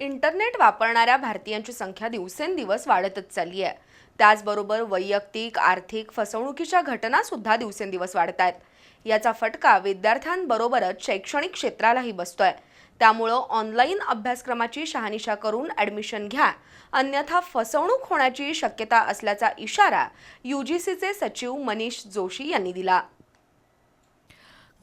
Internet वापरणाऱ्या भारतीयांची संख्या दिवसेंदिवस वाढतच चालली आहे. त्याचबरोबर वैयक्तिक आर्थिक फसवणुकीच्या घटना सुद्धा दिवसेंदिवस वाढत आहेत. याचा फटका विद्यार्थ्यांबरोबरच शैक्षणिक क्षेत्रालाही बसतोय. त्यामुळं ऑनलाईन अभ्यासक्रमाची शहानिशा करून ॲडमिशन घ्या. अन्यथा फसवणूक होण्याची शक्यता असल्याचा इशारा यू जी सीचे सचिव मनीष जोशी यांनी दिला.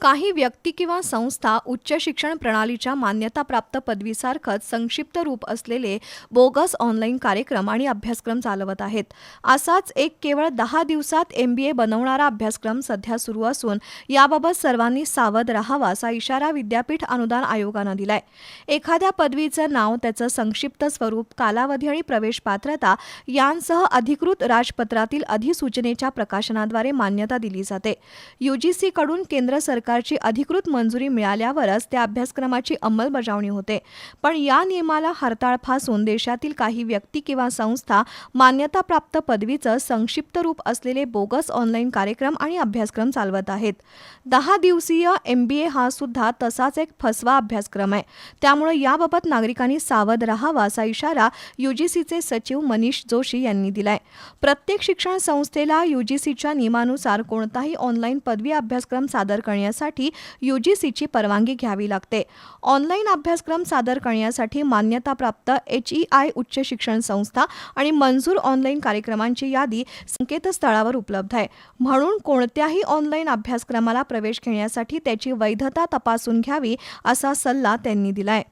काही व्यक्ती किंवा संस्था उच्च शिक्षण प्रणालीच्या मान्यताप्राप्त पदवीसारखंच संक्षिप्त रूप असलेले बोगस ऑनलाईन कार्यक्रम आणि अभ्यासक्रम चालवत आहेत. असाच एक केवळ दहा दिवसात एम बी ए बनवणारा अभ्यासक्रम सध्या सुरू असून याबाबत सर्वांनी सावध राहावा असा इशारा विद्यापीठ अनुदान आयोगानं दिलाय. एखाद्या पदवीचं नाव त्याचं संक्षिप्त स्वरूप कालावधी आणि प्रवेश पात्रता यांसह अधिकृत राजपत्रातील अधिसूचनेच्या प्रकाशनाद्वारे मान्यता दिली जाते. यूजीसीकडून केंद्र सरकार सरकारची अधिकृत मंजुरी मिळाल्यावरच त्या अभ्यासक्रमाची अंमलबजावणी होते. पण या नियमाला हरताळ फासून देशातील काही व्यक्ती किंवा संस्था मान्यताप्राप्त पदवीचं संक्षिप्त रूप असलेले बोगस ऑनलाईन कार्यक्रम आणि अभ्यासक्रम चालवत आहेत. दहा दिवसीय एम बी ए हा सुद्धा तसाच एक फसवा अभ्यासक्रम आहे. त्यामुळे याबाबत नागरिकांनी सावध राहावा असा इशारा यूजीसीचे सचिव मनीष जोशी यांनी दिलाय. प्रत्येक शिक्षण संस्थेला यूजीसीच्या नियमानुसार कोणताही ऑनलाईन पदवी अभ्यासक्रम सादर करण्यासाठी यूजीसीची परवानगी घ्यावी लागते. ऑनलाईन अभ्यासक्रम सादर करण्यासाठी मान्यताप्राप्त एच ई आय उच्च शिक्षण संस्था आणि मंजूर ऑनलाईन कार्यक्रमांची यादी संकेतस्थळावर उपलब्ध आहे. म्हणून कोणत्याही ऑनलाईन अभ्यासक्रमाला प्रवेश घेण्यासाठी त्याची वैधता तपासून घ्यावी असा सल्ला त्यांनी दिलाय.